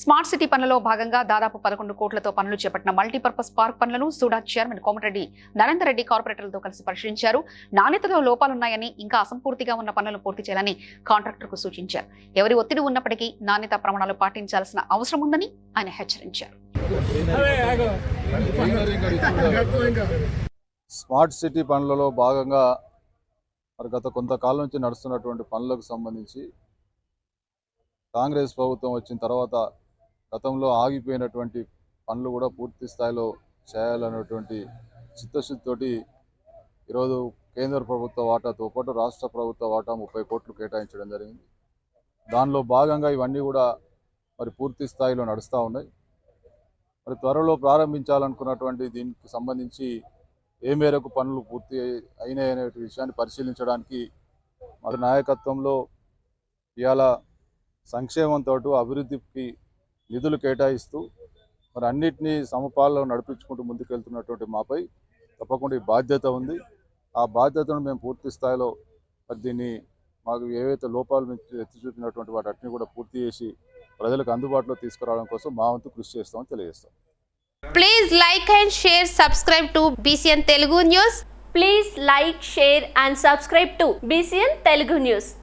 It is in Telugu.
స్మార్ట్ సిటీ పనులలో భాగంగా దాదాపు పదకొండు కోట్లతో పనులు చేపట్టిన మల్టీపర్పస్ పార్క్ పనులను సూడా చైర్మన్ కోమటిరెడ్డి నరేందర్ రెడ్డి కార్పొరేటర్లతో కలిసి పరిశీలించారు. నాణ్యతలో లోపాలున్నాయని ఇంకా అసంపూర్తిగా ఉన్న పనులను పూర్తి చేయాలని కాంట్రాక్టర్కు సూచించారు. ఎవరి ఒత్తిడి ఉన్నప్పటికీ నాణ్యత ప్రమాణాలు పాటించాల్సిన అవసరం ఉందని ఆయన హెచ్చరించారు. స్మార్ట్ సిటీ పనులలో భాగంగా మరి గత కొంతకాలం నుంచి నడుస్తున్నటువంటి పనులకు సంబంధించి కాంగ్రెస్ ప్రభుత్వం వచ్చిన తర్వాత గతంలో ఆగిపోయినటువంటి పనులు కూడా పూర్తి స్థాయిలో చేయాలన్నటువంటి చిత్తశుద్ధితోటి ఈరోజు కేంద్ర ప్రభుత్వ వాటాతో పాటు రాష్ట్ర ప్రభుత్వ వాటా ముప్పై కోట్లు కేటాయించడం జరిగింది. దానిలో భాగంగా ఇవన్నీ కూడా మరి పూర్తి స్థాయిలో నడుస్తూ ఉన్నాయి. మరి త్వరలో ప్రారంభించాలనుకున్నటువంటి దీనికి సంబంధించి ఏ మేరకు పనులు పూర్తి అయినాయి అనేటువంటి విషయాన్ని పరిశీలించడానికి మరి నాయకత్వంలో ఇవాళ సంక్షేమంతో అభివృద్ధికి నిధులు కేటాయిస్తూ మరి అన్నిటినీ సమపాలలో నడిపించుకుంటూ ముందుకెళ్తున్నటువంటి మాపై తప్పకుండా ఈ బాధ్యత ఉంది. ఆ బాధ్యతను మేము పూర్తి స్థాయిలో మరి దీన్ని మాకు ఏవైతే లోపాలు ఎత్తి చూపినటువంటి వాటి కూడా పూర్తి చేసి ప్రజలకు అందుబాటులో తీసుకురావడం కోసం మా వంతు కృషి చేస్తామని తెలియజేస్తాం. Please like and share subscribe to BCN Telugu news please like share and subscribe to BCN Telugu news